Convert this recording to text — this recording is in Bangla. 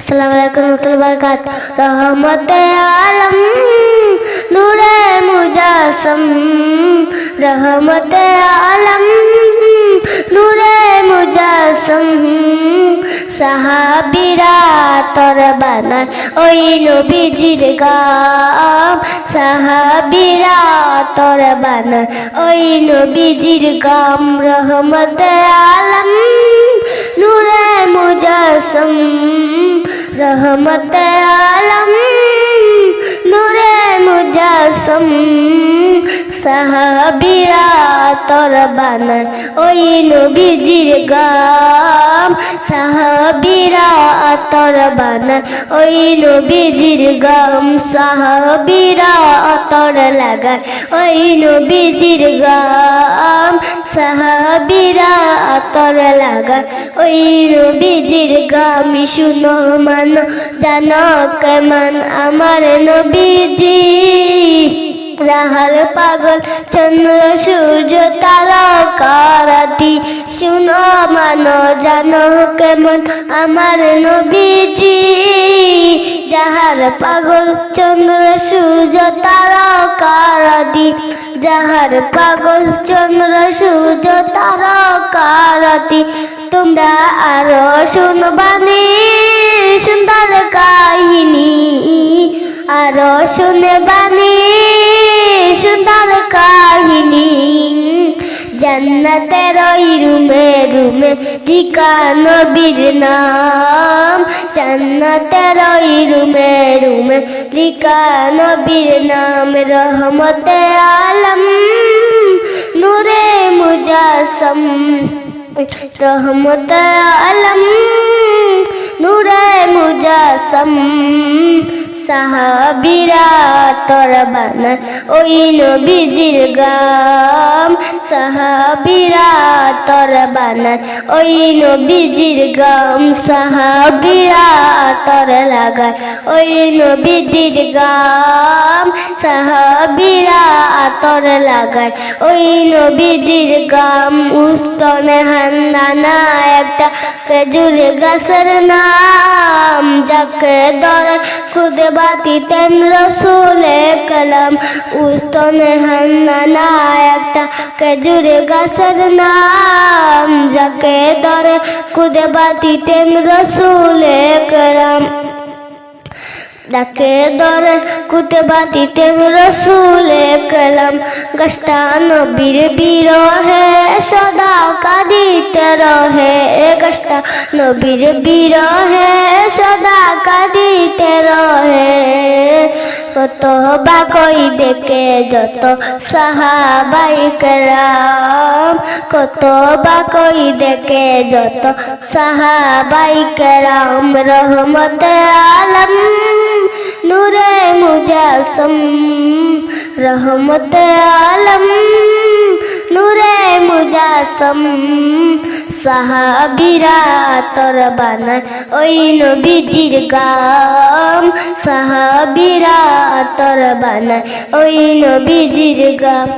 আসসালামু আলাইকুম রহমতুল্লাহ বারকাত রহমতে আলম, নূরে মুজাসম। রহমতে আলম, নূরে মুজাসম। সাহাবিরা তোর ওই নবীজির গাম। সাহাবিরা তোর ওই নবীজির গাম। রহমতে আলম, নূরে মুজাসম রহমত আলম নূরে মুজাসম সাহাবিরা তোর বানায় ওই নবীজির গাম সাহাবিরা তোর বানায় ওই নবীজির গাম সাহাবিরা তোর লাগায়। ওই নবীজির গাম সাহাবিরা তোর লাগায়। ওই নবীজির গাম শুনো মানো, জানো কেমন আমার নবীজি। রাহার পাগল, চন্দ্র, সূর্য, তারা কারাতি শুনো মানো, জানো কেমন আমার নবীজি। যাহার পাগল, চন্দ্র, সূর্য, তারা কারাতি যাহার পাগল, চন্দ্র, সূর্য, তারা কারাতি তোমরা আরও শুনবানি সুন্দর কাহিনী। আরও শুনবানি জান্নাতের ওই রুমে রুমে টিকা নবীর নাম জান্নাতের ওই রুমে রুমে টিকা নবীর নাম রহমতে আলম নূরে মুজাসম রহমত আলম নূরে মুজাসম সাহাবিরা তোর বানায়। ওই নবীজির গাম সাহাবিরা তোর ওই নবীজির গাম সাহাবিরা তোর লাগায়। ওই নবীজির গাম সাহাবিরা তোর লাগায়। ওই নবীজির গাম উস্তনে হান্দানা, একটা খেজুর গাছের নাম। যাকে দরে খুদে বাতি তেন রসুলে কলম। উস্তনে হান্দানা, একটা খেজুর গাছের নাম। যাকে দরে খুদে বাতি তেন রসুলে কলম। ডাকে দরে কুতে বাতিতে রসুলে কলম। গষ্টা নবীর বিরহে, সদা কাঁদিতে রহে। গষ্টা নবীর বিরহে, সদা কাঁদিতে রহে। কত বা কই দেখে যত সাহাবাই কেরাম কত বা কই দেখে যত সাহাবাই কেরাম রহমত আলম মুজাসম রহমত আলম, নূরে মুজাসম, সাহাবিরা তোর বানায় ওই নবীজির গাম, সাহাবিরা তোর বানায় ওই নবীজির গাম।